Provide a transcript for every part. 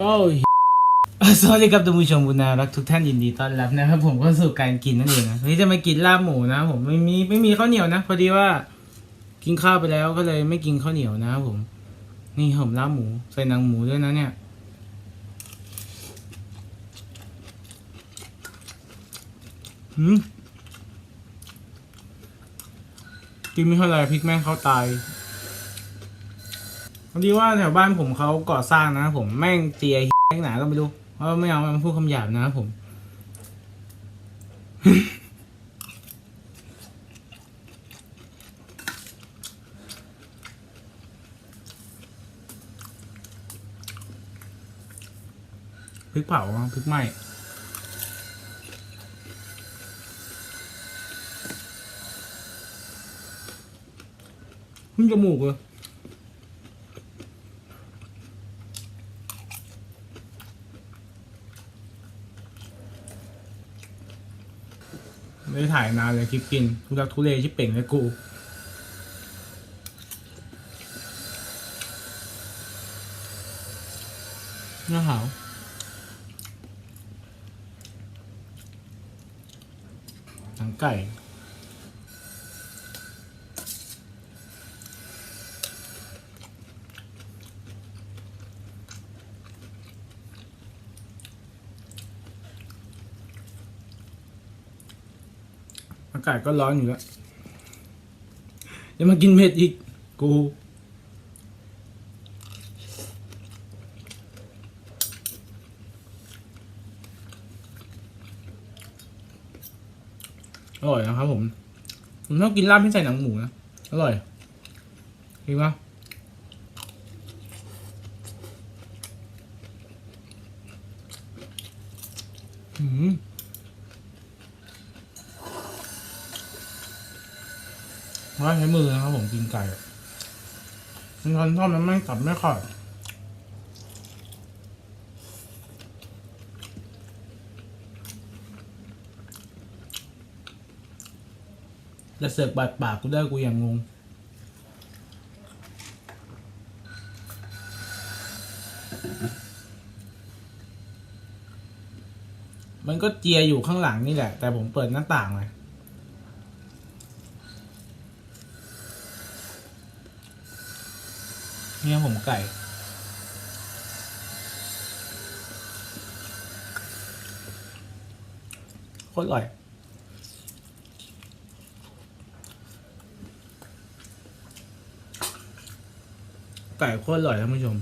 โอ้ยสวัสดีครับท่านผู้ชมคุณนารักทุกท่านยินดีต้อนรับนะครับ ผมก็สู่การกินนั่นเองนะวันนี้จะมากินลาบหมูนะผมไม่มีไม่มีข้าวเหนียวนะ พอดีว่ากินข้าวไปแล้วก็เลยไม่กินข้าวเหนียวนะครับผม นี่ผมลาบหมูใส่หนังหมูด้วยนะเนี่ยหืมกินไม่เท่าไรพริกแม่งเขาตาย พอดีว่าแถวบ้านผมเขาก่อสร้างนะผมแม่งเจียแม่งหนาก็ไม่รู้เพราะไม่เอามันพูดคำหยาบนะผม พริกเผาพริกไหม้ขึ้นจมูกเลย ไม่ได้ถ่ายนานเลยคลิปกินทุลักทุเลชิบเป่งเลยกูน่าหาวหนังไก่ากาศก็ร้อนอยู่แล้วยังมากินเผ็ดอีก กู อร่อยนะครับผม ผมชอบกินลาบที่ใส่หนังหมูนะ อร่อยดีปะอืม ว่าใช้มือนะครับผมกินไก่มันคนชอบมันไม่กลับไม่ขาดแต่เสือกบาดปากกูได้กูยังงงมันก็เจียอยู่ข้างหลังนี่แหละ แต่ผมเปิดหน้าต่างเลย เนี่ยผมไก่ โคตรอร่อยไก่โคตรอร่อยท่านผู้ชม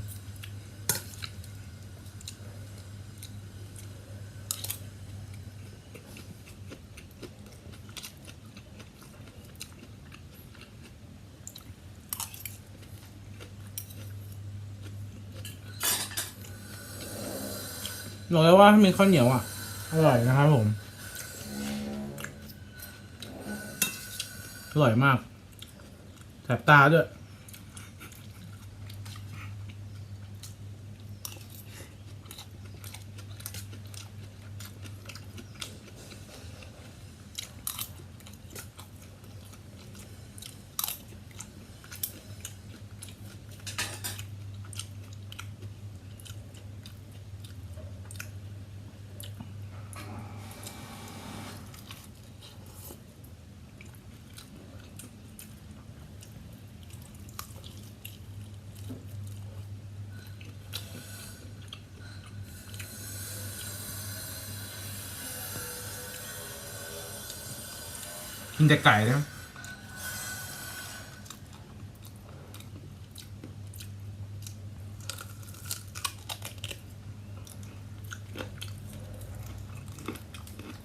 บอกเลยว่าถ้ามีข้าวเหนียวอะ อร่อยนะครับผม อร่อยมากแสบตาด้วย กินแต่ไก่นะ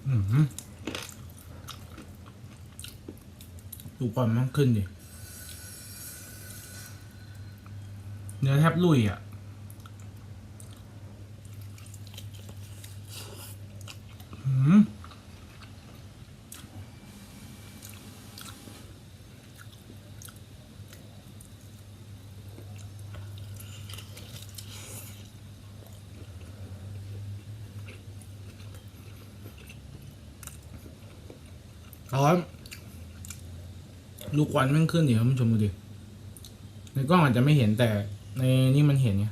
อื้อหือดูความมันขึ้นดิ เนื้อแทบลุยอะ ร้อนลูกควันมันขึ้นเดี๋ยวมันชมดูดิ ในกล้องอาจจะไม่เห็นแต่ในนี่มันเห็นไง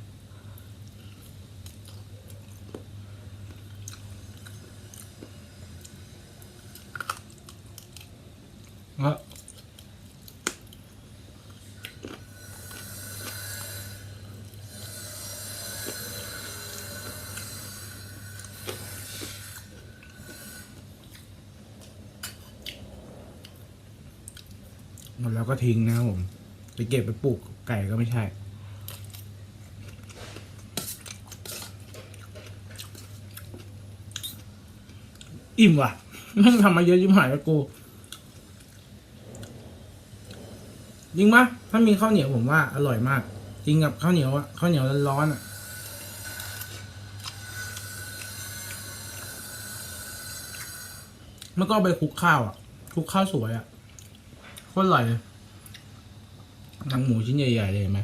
แล้ว หมดแล้วก็ทิ้งนะครับผมไปเก็บไปปลูกไก่ก็ไม่ใช่ อิ่มว่ะแม่งทำมาเยอะยิ่งหายแล้วกูจริงปะถ้ามีข้าวเหนียวผมว่าอร่อยมาก จริงกับข้าวเหนียวอะข้าวเหนียวร้อนๆอะมันก็ไปคลุกข้าวอะคลุกข้าวสวยอะ โคตรอร่อยเลยหนังหมูชิ้นใหญ่ๆเลยเห็นไหม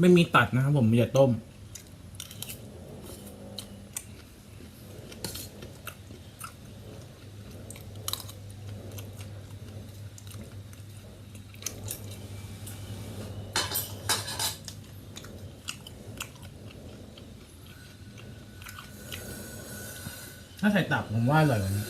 ไม่มีตัดนะครับผมมีแต่ต้ม ถ้าใส่ตับผมว่าอร่อยกว่านี้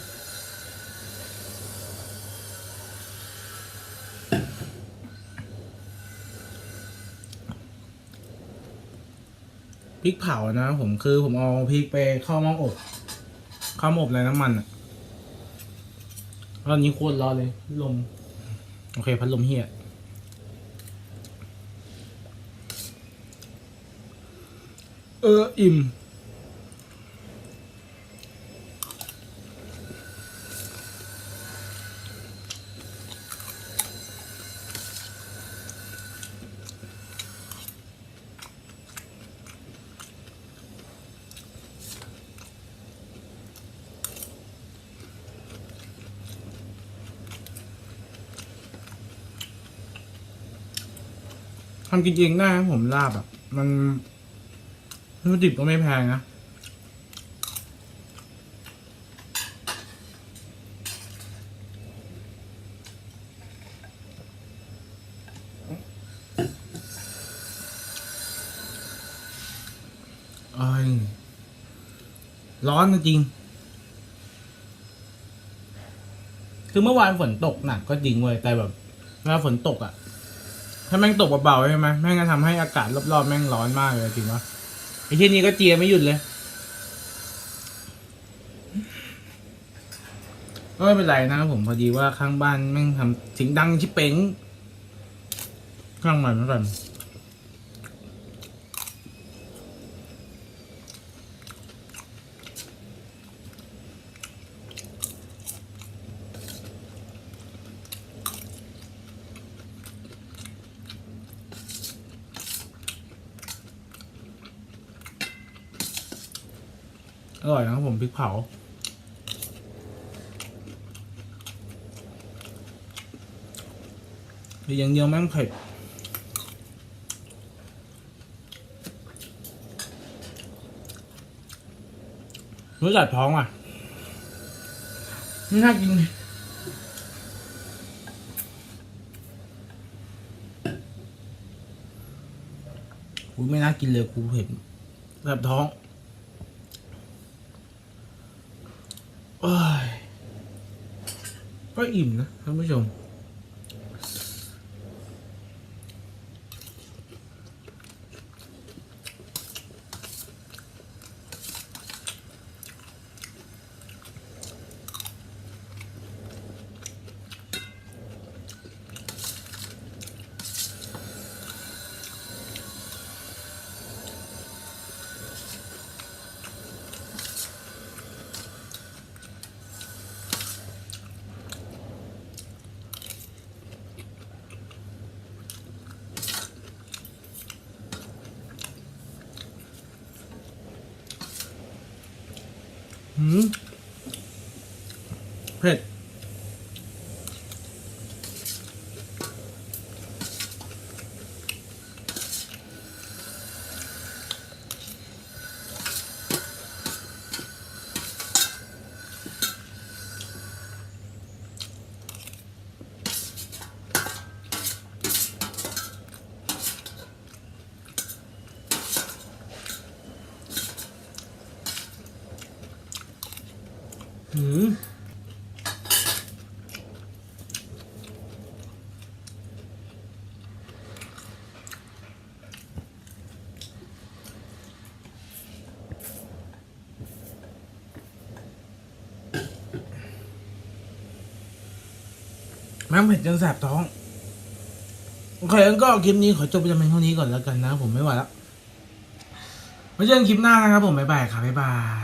พริกเผานะผมคือผมเอาพริกไปเข้าหม้ออบเข้าหม้ออบในน้ำมันอะตอนนี้โคตรร้อนเลยลม โอเค พัดลมเฮียเออ อิ่ม ทำกินเองได้นะผมลาบอะ มันวัตถุดิบก็ไม่แพงนะเอ้ร้อนจริง คือเมื่อวานฝนตกหนักก็จริงเว้ยแต่แบบเวลาฝนตกอะ ถ้าแม่งตกเบาๆใช่ไหมแม่งจะทำให้อากาศรอบๆแม่งร้อนมากเลยจริงวะไอ้ที่นี้ก็เจียไม่หยุดเลยก็ไม่เป็นไรนะครับผมพอดีว่าข้างบ้านแม่งทำเสียงดังชิเป๋งข้างมันแล้วกัน อร่อยนะครับผมพริกเผาหรืออย่งเยียวแม่งเผ็ดรู้จักท้องอะไม่น่ากินกูไม่น่ากินเลยกูเผ็ดแบบท้องโอ้ย ก็อิ่มนะท่านผู้ชม หืมเผ็ด หืม น้ำเผ็ดจนแสบท้องโอเคงั้นก็คลิปนี้ขอจบไปจำเป็นเท่านี้ก่อนแล้วกันนะ ผมไม่ไหวแล้วไว้เจอกันคลิปหน้านะครับผมบ๊ายบายครับบ๊ายบาย